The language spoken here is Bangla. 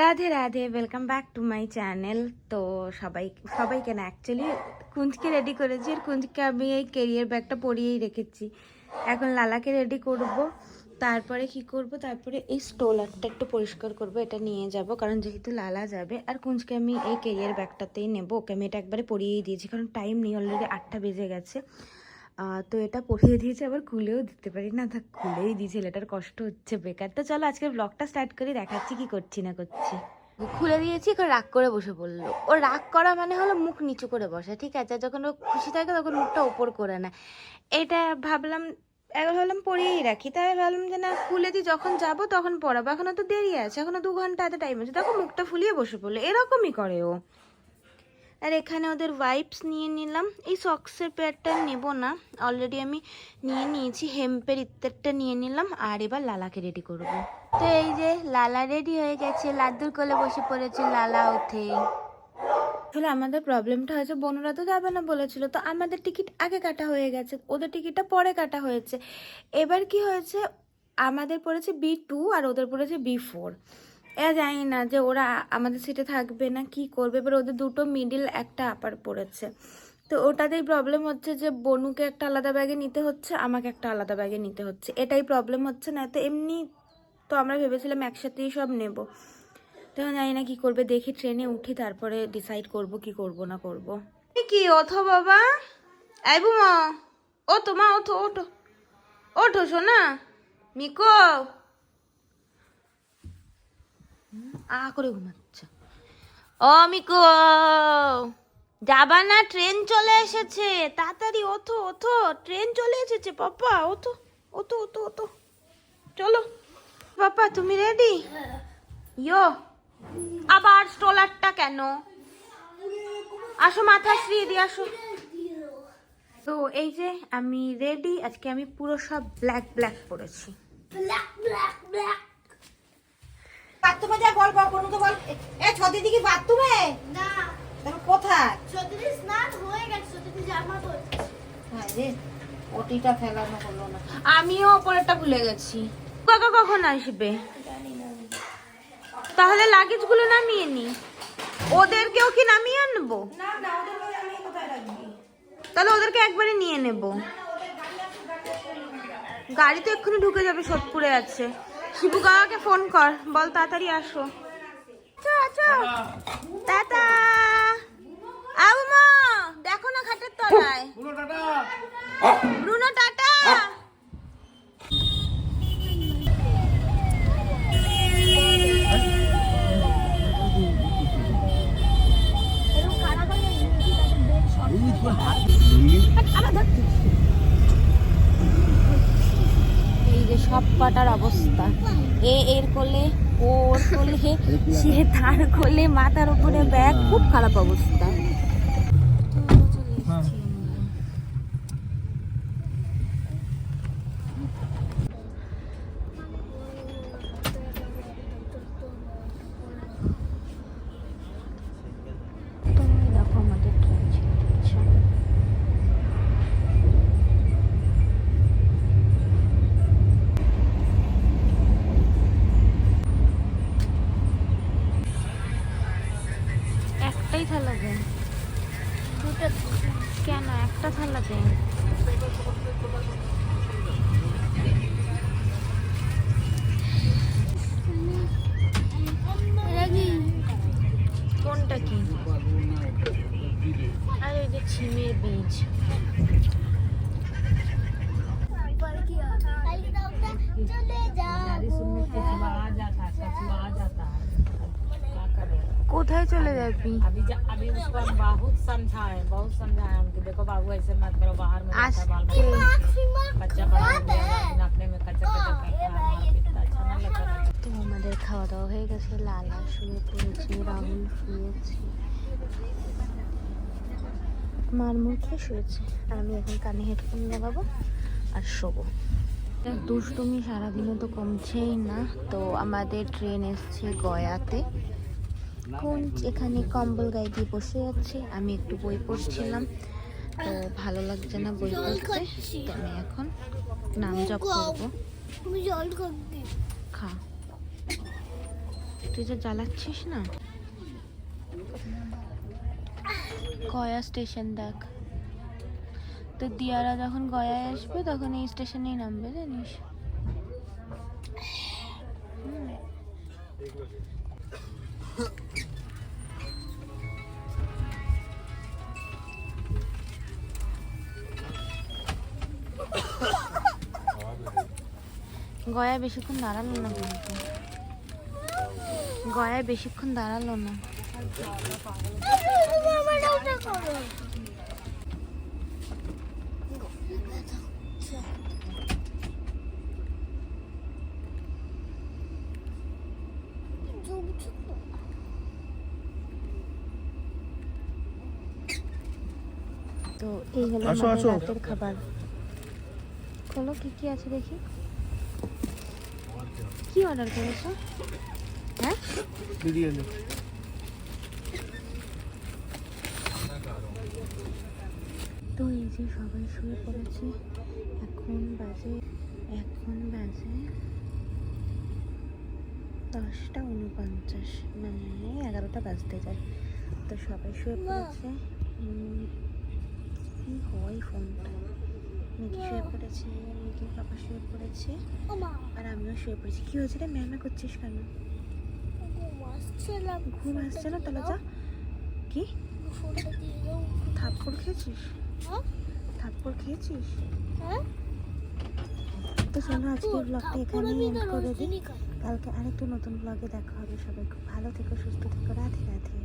Radhe Radhe welcome back to my channel তো সবাই, সবাইকে না অ্যাকচুয়ালি কুঞ্জকে রেডি করেছি আর কুঞ্জকে আমি এই কেরিয়ার ব্যাগটা পরিয়েই রেখেছি। এখন লালাকে রেডি করব, তারপরে কি করব? তারপরে এই স্টোলারটা একটু পরিষ্কার করব, এটা নিয়ে যাব, কারণ যেহেতু লালা যাবে, আর কুঞ্জকে আমি এই কেরিয়ার ব্যাগটাতেই নেব, ওকে আমি এটা একবারে পরিয়েই দিয়েছি, কারণ টাইম নেই অলরেডি আটটা বেজে গেছে। তো এটা পরিয়ে দিয়েছে, আবার খুলেও দিতে পারি না। তা খুলেই দিয়েছে ছেলেটার কষ্ট হচ্ছে, বেকার। তো চলো, আজকের ব্লগটা স্টার্ট করি, দেখাচ্ছি কি করছি না করছি। খুলে দিয়েছি এখন রাগ করে বসে পড়ল। ও রাগ করা মানে হলো মুখ নিচু করে বসে, ঠিক আছে? যখন ও খুশি থাকে, তখন মুখটা ওপর করে নেয়। এটা ভাবলাম একবার ভাবলাম পরিয়েই রাখি। তাই ভাবলাম যে, না, খুলে দিই, যখন যাব তখন পড়াবো। এখনও তো দেরি আছে, এখনও দু ঘণ্টা এত টাইম আছে। দেখো, মুখটা ফুলিয়ে বসে পড়ল। এরকমই করে ও। আর এখানে ওদের ওয়াইপস নিয়ে নিলাম। এই সক্সের পেয়ারটা নেব না। অলরেডি আমি নিয়ে নিয়েছি হেম্পের ইত্যাদিটা নিয়ে নিলাম আর এবার লালাকে রেডি করব। তো এই যে লালা রেডি হয়ে গেছে লাড্ডুর কোলে বসে পড়েছে লালা উঠে আসলে আমাদের প্রবলেমটা হয়েছে, বনুরা তো যাবে না বলেছিল, তো আমাদের টিকিট আগে কাটা হয়ে গেছে, ওদের টিকিটটা পরে কাটা হয়েছে। এবার কি হয়েছে, আমাদের পড়েছে বি টু আর ওদের পড়েছে বি ফোর এরা জানি না যে ওরা আমাদের সিটে থাকবে না, কি করবে? এবার ওদের দুটো মিডিল একটা আপার পড়েছে। তো ওটাতেই প্রবলেম হচ্ছে যে বনুকে একটা আলাদা ব্যাগে নিতে হচ্ছে, আমাকে একটা আলাদা ব্যাগে নিতে হচ্ছে। এটাই প্রবলেম হচ্ছে না, তো এমনি তো আমরা ভেবেছিলাম একসাথেই সব নেব। তো জানি না কি করবে, দেখি ট্রেনে উঠি, তারপরে ডিসাইড করব কি করব না করব। কি ওঠো বাবা? আই মা ও তো মা, ওঠো ওঠো। ওঠো শোনা মিকো। আ করে ঘুমাচ্ছে। ও মিকো যাবা না, ট্রেন চলে এসেছে। তাড়াতাড়ি ওঠো ওঠো, ট্রেন চলে এসেছে। পাপা, ওঠো ওঠো ওঠো ওঠো। চলো। পাপা, তুমি রেডি ইয়ো, আবার স্ট্রোলারটা কেন? আসো, মাথা শ্রী দিয়ে আসো। তো এই যে আমি রেডি আজকে আমি পুরো সব ব্ল্যাক ব্ল্যাক পরেছি। বাথরুমে যা বল বল কোনো তো বল। এ ছদি দিকে বাথরুমে? না। দেখো কোথায়? সত্যি স্নান হয়ে গেছে সত্যি জামা পরছি হ্যাঁ রে ওটিটা ফেলানো হলো না। আমিও ওপরেরটা ভুলে গেছি। কাকা কখন আসবে? তাহলে লাগেজগুলো নামিয়ে নি। ওদেরকেও কি নামিয়ে আনব? না না ওদের ওই আমি কোথায় রাখবি? তাহলে ওদেরকে একবারে নিয়ে নেব। গাড়ি তো এক্ষুনি ঢুকে যাবে সোদপুরে আছে। শিবু কাকাকে ফোন কর। বল তাড়াতাড়ি আসো। টাটা। আবু মা দেখো না খাটের তলায়। রুনো টাটা এই যে সব কটার অবস্থা। এ এর কোলে ওর কোলে, সে তার কোলে, মাথার উপরে ব্যাগ, খুব খারাপ অবস্থা। দুটো কেন? একটা থালা দেন রাগি। কোনটা কি? আর ওই যে ছিমের বীজ। চলে কোথায় চলে যাবি अभी जा, अभी उसको हम बहुत समझाए बहुत समझाए हमको देखो बाबू ऐसे मत करो बाहर में आज बच्चा बाल के- बच्चा बड़ा हो गया है, लेकिन अपने में कच्चा कच्चा करता है मारपीट का अच्छा नहीं लगता है। তো আমাদের খাওয়া দাওয়া হয়ে গেছে লালা শুয়ে পড়েছে রাহুল শুয়েছে মার মুখে শুয়েছে আর আমি এখন কানে হেডফোন লাগাবো আর শোবো দেখ, দুষ্টুমি সারাদিনে তো কমছেই না তো আমাদের ট্রেন এসছে গয়াতে কোন এখানে কম্বল গায়ে দিয়ে বসে আছে। আমি একটু বই পড়ছিলাম, তো ভালো লাগছে না বই পড়তে। তো আমি এখন নাম জপ করব। খা। তুই যে জ্বালাচ্ছিস না? গয়া স্টেশন দেখ। তো দিয়ারা যখন গয়ায় আসবে, তখন এই স্টেশনেই নামবে, জানিস? হুম। গয়ায় বেশিক্ষণ দাঁড়াল না কিন্তু গয়ায় বেশিক্ষণ দাঁড়াল না তো এই হলো আমাদের রাতের খাবার। খোলো কি কি আছে দেখি? কি অর্ডার করেছ? হ্যাঁ? বিরিয়ানি। তো এই যে সবাই শুয়ে পড়েছে। এখন বাজে এখন বাজে দশটা উনপঞ্চাশ মানে এগারোটা বাজতে যায়। তো সবাই শুয়ে পড়েছে। কি হয় ফোনটা মিকি শুয়ে পড়েছে? মিকির পাপা শুয়ে পড়েছে? আর আমিও শুয়ে পড়েছি। কি হয়েছে রে? ম্যামে করছিস কেন? ঘুম আসছে না তাহলে যা। কি? থাপ্পড় খেয়েছিস? থাপ্পড় খেয়েছিস? তো চলো আজকে ব্লগটা এখানেই এন্ড করে দিই। কালকে আরেকটা নতুন ব্লগে দেখা হবে। সবাই খুব ভালো থেকো সুস্থ থেকো। রাধে রাধে।